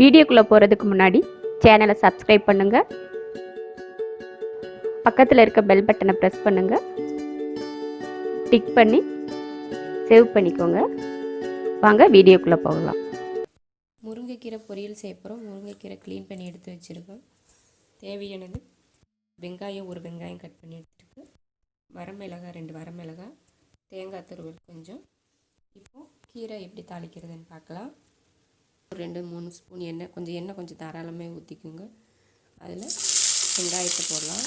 வீடியோக்குள்ளே போகிறதுக்கு முன்னாடி சேனலை சப்ஸ்கிரைப் பண்ணுங்கள் பக்கத்தில் இருக்க பெல் பட்டனை ப்ரெஸ் பண்ணுங்கள் டிக் பண்ணி சேவ் பண்ணிக்கோங்க. வாங்க வீடியோக்குள்ளே போகலாம். முருங்கைக்கீரை பொரியல் செய்ய போகிறோம் முருங்கைக்கீரை க்ளீன் பண்ணி எடுத்து வச்சுருக்கோம். தேவையானது வெங்காயம் ஒரு வெங்காயம் கட் பண்ணி எடுத்துருக்கு வரமிளகாய் ரெண்டு வரமிளகாய் தேங்காய் துருவல் கொஞ்சம். இப்போது கீரை எப்படி தாளிக்கிறதுன்னு பார்க்கலாம். ஒரு ரெண்டு மூணு ஸ்பூன் எண்ணெய் கொஞ்சம் எண்ணெய் கொஞ்சம் தாராளமாக ஊற்றிக்குங்க அதில் வெங்காயத்தை போடலாம்.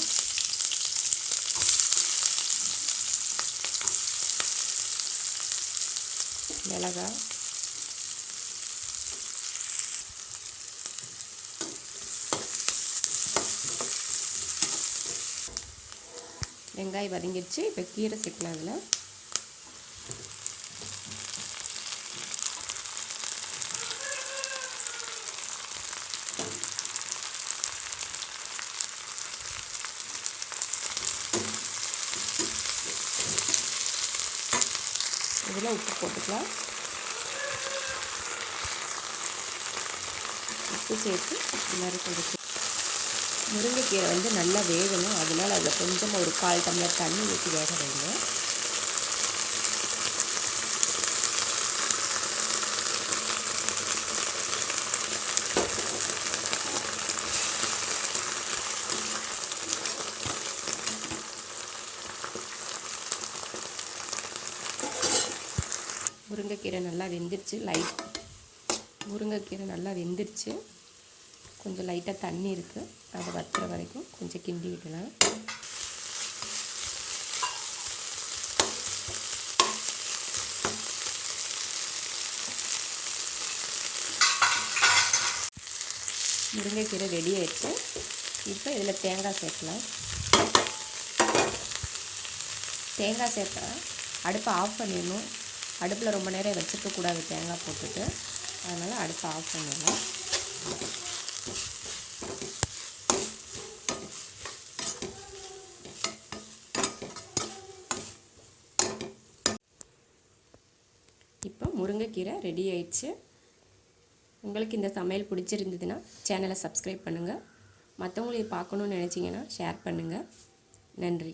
மிளகாய். வெங்காயம் வதங்கிடுச்சு. இப்போ கீரை சேர்க்கலாம் அதில். இதில் உப்பு போட்டுக்கலாம். உப்பு சேர்த்து இது மாதிரி கொஞ்சம் முருங்கைக்கீரை வந்து நல்லா வேகணும். அதனால் அதில் கொஞ்சம் ஒரு கால் டம்ளர் தண்ணி ஊற்றி வேக வைங்க. முருங்கைக்கீரை நல்லா வெந்துருச்சு லைட் முருங்கைக்கீரை நல்லா வெந்துருச்சு. கொஞ்சம் லைட்டாக தண்ணி இருக்குது அதை வத்துற வரைக்கும் கொஞ்சம் கிண்டி விடலாம். முருங்கைக்கீரை ரெடி ஆயிடுச்சு. இப்போ இதில் தேங்காய் சேர்க்கலாம். தேங்காய் சேர்த்தா அடுப்பை ஆஃப் பண்ணிடணும். அடுப்பில் ரொம்ப நேரம் வச்சுருக்கக்கூடாது தேங்காய் போட்டுட்டு. அதனால் அடுப்பை ஆஃப் பண்ணிடலாம். இப்போ முருங்கைக்கீரை ரெடி ஆயிடுச்சு. உங்களுக்கு இந்த சமையல் பிடிச்சிருந்ததுன்னா சேனலை சப்ஸ்கிரைப் பண்ணுங்கள் மற்றவங்களையும் பார்க்கணுன்னு நினச்சிங்கன்னா ஷேர் பண்ணுங்கள் நன்றி.